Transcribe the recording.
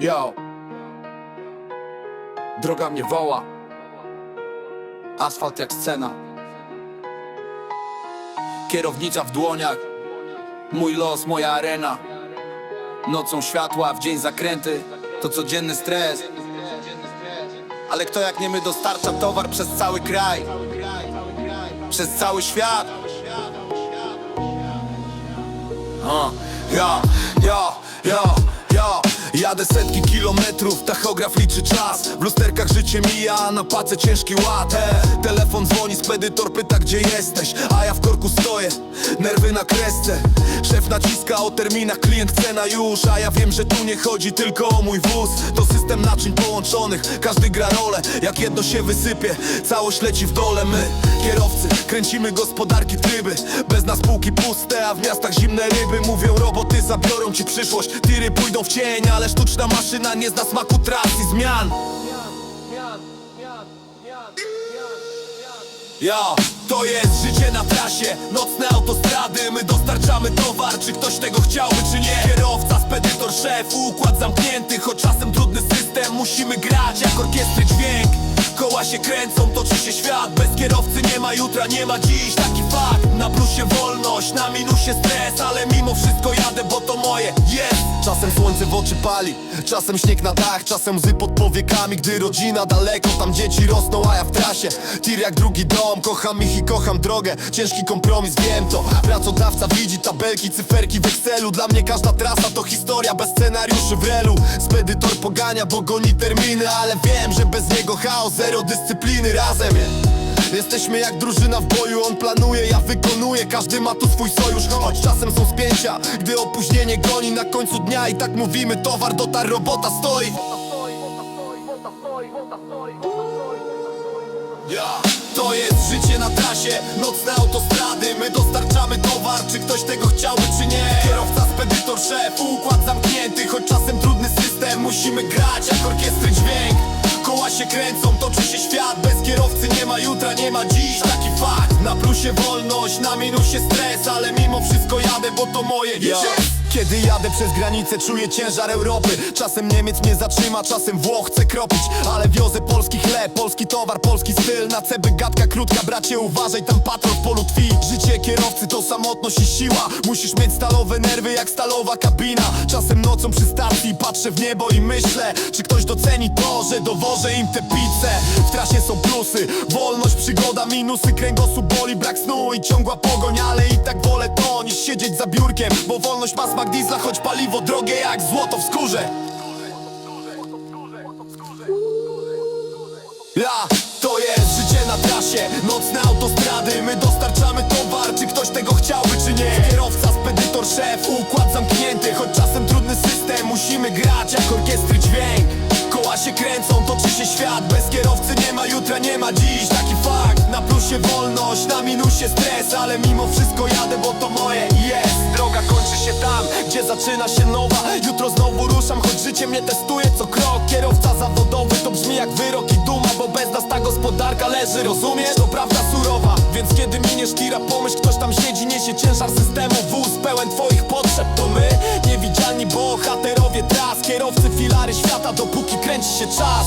Yo. Droga mnie woła. Asfalt jak scena. Kierownica w dłoniach. Mój los, moja arena. Nocą światła, w dzień zakręty. To codzienny stres. Ale kto jak nie my dostarcza towar przez cały kraj? Przez cały świat. Ja, ja Jadę setki kilometrów, tachograf liczy czas. W lusterkach życie mija, na pace ciężki ład. E, Telefon dzwoni, spedytor pyta gdzie jesteś? A ja w korku stoję, nerwy na kresce. Szef naciska o terminach, klient chce na już. A ja wiem, że tu nie chodzi tylko o mój wóz. To system naczyń połączonych, każdy gra rolę. Jak jedno się wysypie, całość leci w dole. My, kierowcy, kręcimy gospodarki tryby. Bez nas półki puste, a w miastach zimne ryby. Mówią roboty zabiorą ci przyszłość. Tiry pójdą w cień, ale sztuczna maszyna nie zna smaku tras i zmian. Ja, to jest życie na trasie, nocne autostrady My dostarczamy towar, czy ktoś tego chciałby, czy nie? Kierowca, spedytor, szef, układ zamknięty Choć czasem trudny system, musimy grać jak orkiestry dźwięk. Koła się kręcą, toczy się świat. Bez kierowcy nie ma jutra, nie ma dziś, taki fakt Na plusie wolność, na minusie stres. Ale mimo wszystko jadę, bo Czasem słońce w oczy pali, czasem śnieg na dach Czasem łzy pod powiekami, gdy rodzina daleko Tam dzieci rosną, a ja w trasie. Tir jak drugi dom, kocham ich i kocham drogę. Ciężki kompromis, wiem to. Pracodawca widzi tabelki, cyferki w Excelu. Dla mnie każda trasa to historia bez scenariuszy w relu. Spedytor pogania, bo goni terminy Ale wiem, że bez niego chaos, zero dyscypliny razem Jesteśmy jak drużyna w boju, on planuje, ja wykonuję. Każdy ma tu swój sojusz, choć czasem są spięcia. Gdy opóźnienie goni na końcu dnia I tak mówimy, towar dotarł, robota stoi. To jest życie na trasie, nocne autostrady. My dostarczamy towar, czy ktoś tego chciałby, czy nie. Kierowca, spedytor, szef, układ zamknięty Choć czasem trudny system, musimy grać jak orkiestry dźwięk. Koła się kręcą, toczy się świat nie ma dziś, taki fakt Na plusie wolność, na minusie stres Ale mimo wszystko jadę, bo to moje. Jest kiedy jadę przez granicę czuję ciężar Europy. Czasem Niemiec mnie zatrzyma, czasem Włoch chce kropić Ale wiozę polski chleb, polski towar, polski styl. Na ceby gadka krótka, bracie uważaj, tam patrol w polu twi Życie kierowcy to samotność i siła. Musisz mieć stalowe nerwy jak stalowa kabina. Czasem nocą przy stacji patrzę w niebo i myślę Czy ktoś doceni to, że dowożę im te pizze plusy, wolność, przygoda, minusy Kręgosłup boli, brak snu i ciągła pogoń Ale i tak wolę to niż siedzieć za biurkiem Bo wolność ma smak diesla, choć paliwo drogie jak złoto w skórze. Ja, to jest życie na trasie, nocne autostrady My dostarczamy towar, czy ktoś tego chciałby, czy nie? Kierowca, spedytor, szef, układ zamknięty Choć czasem trudny system, musimy grać jak orkiestry dźwięk. Koła się kręcą, toczy się świat kierowcy nie ma jutra, nie ma dziś, taki fakt Na plusie wolność, na minusie stres Ale mimo wszystko jadę, bo to moje i jest. Droga kończy się tam, gdzie zaczyna się nowa. Jutro znowu ruszam, choć życie mnie testuje co krok. Kierowca zawodowy to brzmi jak wyrok i duma Bo bez nas ta gospodarka leży, rozumiesz? To prawda surowa, więc kiedy miniesz tira Pomyśl, ktoś tam siedzi, niesie ciężar systemu. Wóz pełen twoich potrzeb, to my Niewidzialni bohaterowie tras. Kierowcy filary świata, dopóki kręci się czas